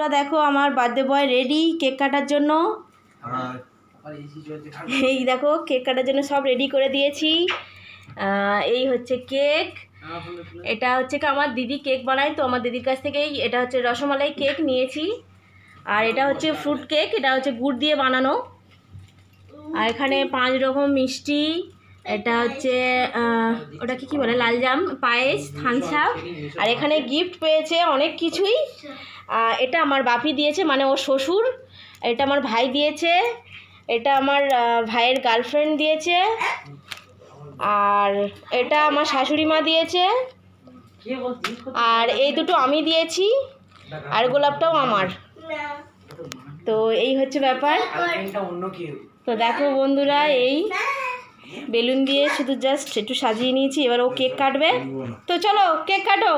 বন্ধুরা দেখো আমার বার্থডে বয় রেডি কেক কাটার জন্য। এই দেখো কেক কাটার জন্য সব রেডি করে দিয়েছি। এই হচ্ছে কেক এটা হচ্ছে কি আমার দিদি কেক বানায়, তো আমার দিদির কাছ থেকেই এটা হচ্ছে রসমালাই কেক নিয়েছি। আর এটা হচ্ছে ফ্রুট কেক এটা হচ্ছে গুড় দিয়ে বানানো। আর এখানে পাঁচ রকম মিষ্টি। এটা হচ্ছে ওটাকে কি বলে লালজাম পায়েস থামস আপ। আর এখানে গিফট পেয়েছে অনেক কিছুই। এটা আমার বাপি দিয়েছে মানে ওর শ্বশুর। এটা আমার ভাই দিয়েছে। এটা আমার ভাইয়ের গার্লফ্রেন্ড দিয়েছে। আর এটা আমার শাশুড়ি মা দিয়েছে। আর এই দুটো আমি দিয়েছি আর গোলাপটাও আমার। তো এই হচ্ছে ব্যাপার। তো দেখো বন্ধুরা এই বেলুন দিয়ে শুধু জাস্ট একটু সাজিয়ে নিয়েছি এবার ও কেক কাটবে। তো চলো কেক কাটো।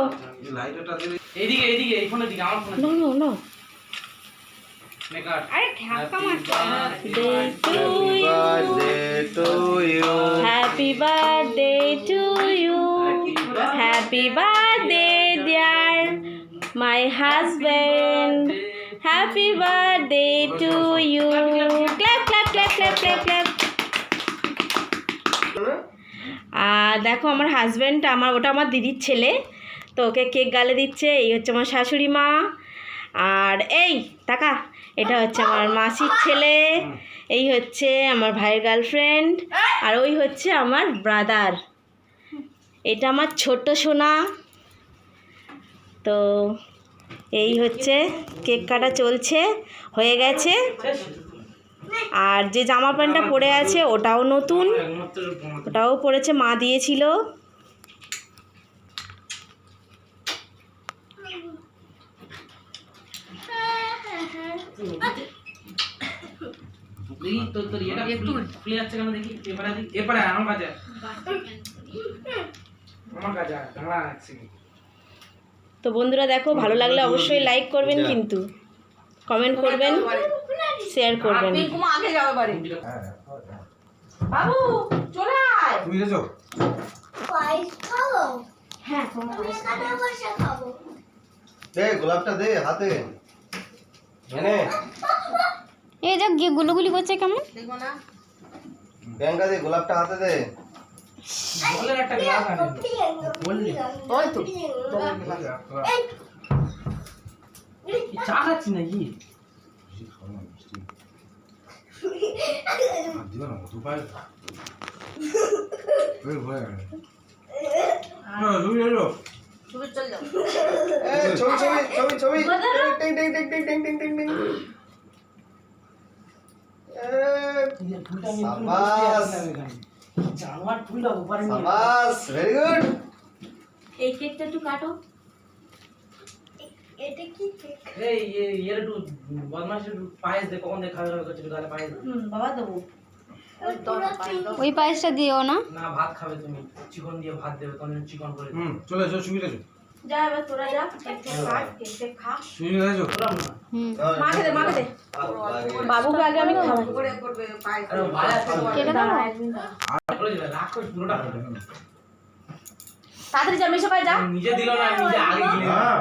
এইদিকে এইদিকে এই ফোনের দিকে আমার ফোনে নো নো নো মেকার আরে Dhaka happy birthday to you happy birthday dear my husband happy birthday to you clap আর দেখো আমার হাজব্যান্ড আমার, ওটা আমার দিদির ছেলে। তো ওকে কেক গালে দিচ্ছে, এই হচ্ছে আমার শাশুড়ি মা। আর এই, টাকা, এটা হচ্ছে আমার মাসির ছেলে। এই হচ্ছে আমার ভাইয়ের গার্লফ্রেন্ড আর ওই হচ্ছে আমার ব্রাদার এটা আমার ছোট্ট সোনা। তো এই হচ্ছে কেক কাটা চলছে, হয়ে গেছে। আর যে জামা প্যান্টটা পরে আছে ওটাও নতুন। ওটাও পরেছে মা দিয়েছিল। তো বন্ধুরা দেখো ভালো লাগলে অবশ্যই লাইক করবেন কিন্তু। কমেন্ট করবেন শেয়ার করবেন। বাবু চলে আয়। তুমি হ্যাঁ দে গোলাপটা দে হাতে। এনে। এই যে গি- গুলুগুলি করছে কেমন? দে গোলাপটা হাতে দে। জলের একটা গ্লাস আনে। বললি 이 작았지 나이. 무슨 가만 무슨 네가 나 오토바이. 왜 왜? 야 여기 열려. 저기 잘려. 네. 저기 저기 저기 저기. 땡땡땡땡땡땡땡땡. 에. 이제 불장이 사마스. 장화 둘다 오바르니 사마스. Very good. एक एक तो तू काटो একটু কাটো এই এই এর একটু একটু পায়েস দে কখন দেখ খাবে করছে পায়েস হুম বাবা দেবো। ওই পায়েসটা দিও না। না ভাত খাবে তুমি। চিকন দিয়ে ভাত দেবে তখন চিকন করে হুম চলে এসো সুবিধা এসো। যা এবার তোরা যা কেকটা কাট কেকটা খা। সুবিধা এসো। হুম। মাকে দে মাকে দে। বাবুকে আগে আমি কেটে দাও করে করে পুরোটা তাড়াতাড়ি যা মেশো ভাই যা। নিজে দিল না নিজে আগে গিলে দিল। হ্যাঁ